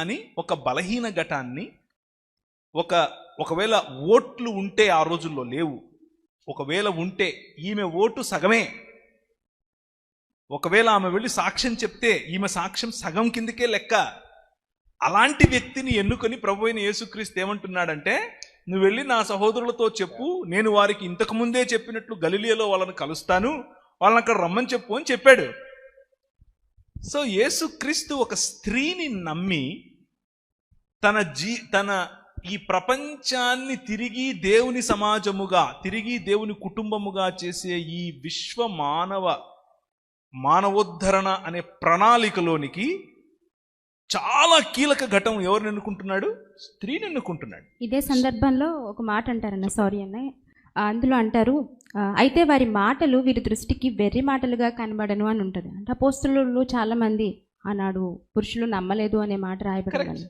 అని ఒక బలహీన ఘటాన్ని ఒక ఒకవేళ ఓట్లు ఉంటే ఆ రోజుల్లో లేవు. ఒకవేళ ఉంటే ఈమె ఓటు సగమే. ఒకవేళ ఆమె వెళ్ళి సాక్ష్యం చెప్తే ఈమె సాక్ష్యం సగం కిందకే లెక్క. అలాంటి వ్యక్తిని ఎన్నుకొని ప్రభు అయిన యేసుక్రీస్తు ఏమంటున్నాడంటే నువ్వు వెళ్ళి నా సహోదరులతో చెప్పు నేను వారికి ఇంతకు ముందే చెప్పినట్లు గలిలియలో వాళ్ళని కలుస్తాను వాళ్ళని అక్కడ రమ్మని చెప్పు అని చెప్పాడు. సో యేసుక్రీస్తు ఒక స్త్రీని నమ్మి తన జీ తన ఈ ప్రపంచాన్ని తిరిగి దేవుని సమాజముగా తిరిగి దేవుని కుటుంబముగా చేసే ఈ విశ్వ మానవ మానవోద్ధరణ అనే ప్రణాళికలోనికి చాలా కీలక ఘటం ఎవరిని ఎన్నుకుంటున్నాడు? స్త్రీని ఎన్నుకుంటున్నాడు. ఇదే సందర్భంలో ఒక మాట అంటారన్న సారీ అన్న. అందులో అంటారు అయితే వారి మాటలు వీరి దృష్టికి వెర్రి మాటలుగా కనబడను అని ఉంటుంది. అంటే అపోస్తులు చాలా మంది ఆనాడు పురుషులు నమ్మలేదు అనే మాట రాయబడింది.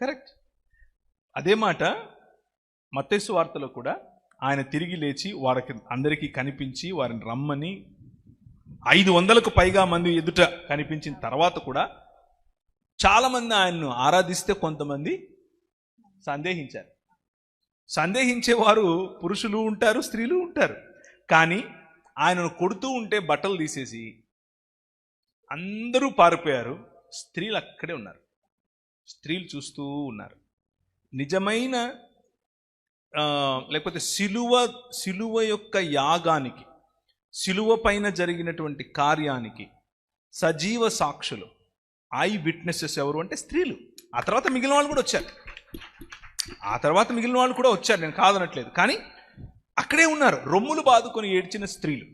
కరెక్ట్. అదే మాట మత్స్సు వార్తలో కూడా ఆయన తిరిగి లేచి వారికి అందరికీ కనిపించి వారిని రమ్మని ఐదు వందలకు పైగా మంది ఎదుట కనిపించిన తర్వాత కూడా చాలామంది ఆయన్ను ఆరాధిస్తే కొంతమంది సందేహించారు. సందేహించేవారు పురుషులు ఉంటారు స్త్రీలు ఉంటారు. కానీ ఆయనను కొడుతూ ఉంటే బట్టలు తీసేసి అందరూ పారిపోయారు స్త్రీలు అక్కడే ఉన్నారు. స్త్రీలు చూస్తూ ఉన్నారు. నిజమైన లేకపోతే సిలువ సిలువ యొక్క యాగానికి సిలువ పైన జరిగినటువంటి కార్యానికి సజీవ సాక్షులు ఐ విట్నెసెస్ ఎవరు అంటే స్త్రీలు. ఆ తర్వాత మిగిలిన వాళ్ళు కూడా వచ్చారు. ఆ తర్వాత మిగిలిన వాళ్ళు కూడా వచ్చారు. నేను కాదనట్లేదు. కానీ అక్కడే ఉన్నారు. రొమ్ములు బాదుకొని ఏడ్చిన స్త్రీలు.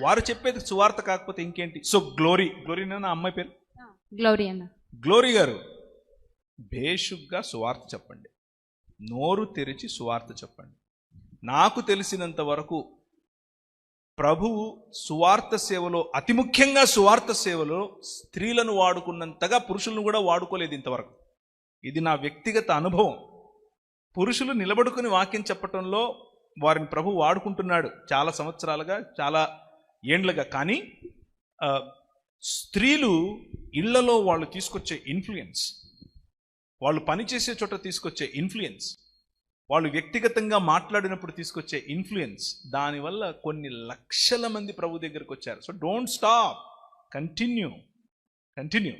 వారు చెప్పేది సువార్త కాకపోతే ఇంకేంటి? So glory. గ్లోరీ నా అమ్మాయి పేరు? గ్లోరీ అన్న. గ్లోరీ గారు. భేషుగ్గా సువార్త చెప్పండి. నోరు తెరిచి సువార్త చెప్పండి. నాకు తెలిసినంత వరకు ప్రభువు సువార్త సేవలో అతి ముఖ్యంగా సువార్త సేవలో స్త్రీలను వాడుకున్నంతగా పురుషులను కూడా వాడుకోలేదు ఇంతవరకు. ఇది నా వ్యక్తిగత అనుభవం. పురుషులు నిలబడుకుని వాక్యం చెప్పటంలో వారిని ప్రభు వాడుకుంటున్నాడు చాలా సంవత్సరాలుగా చాలా ఏండ్లుగా. కానీ స్త్రీలు ఇళ్ళలో వాళ్ళు తీసుకొచ్చే ఇన్ఫ్లుయెన్స్ వాళ్ళు పనిచేసే చోట తీసుకొచ్చే ఇన్ఫ్లుయెన్స్ వాళ్ళు వ్యక్తిగతంగా మాట్లాడినప్పుడు తీసుకొచ్చే ఇన్ఫ్లుయెన్స్ దానివల్ల కొన్ని లక్షల మంది ప్రభు దగ్గరకు వచ్చారు. So don't stop continue continue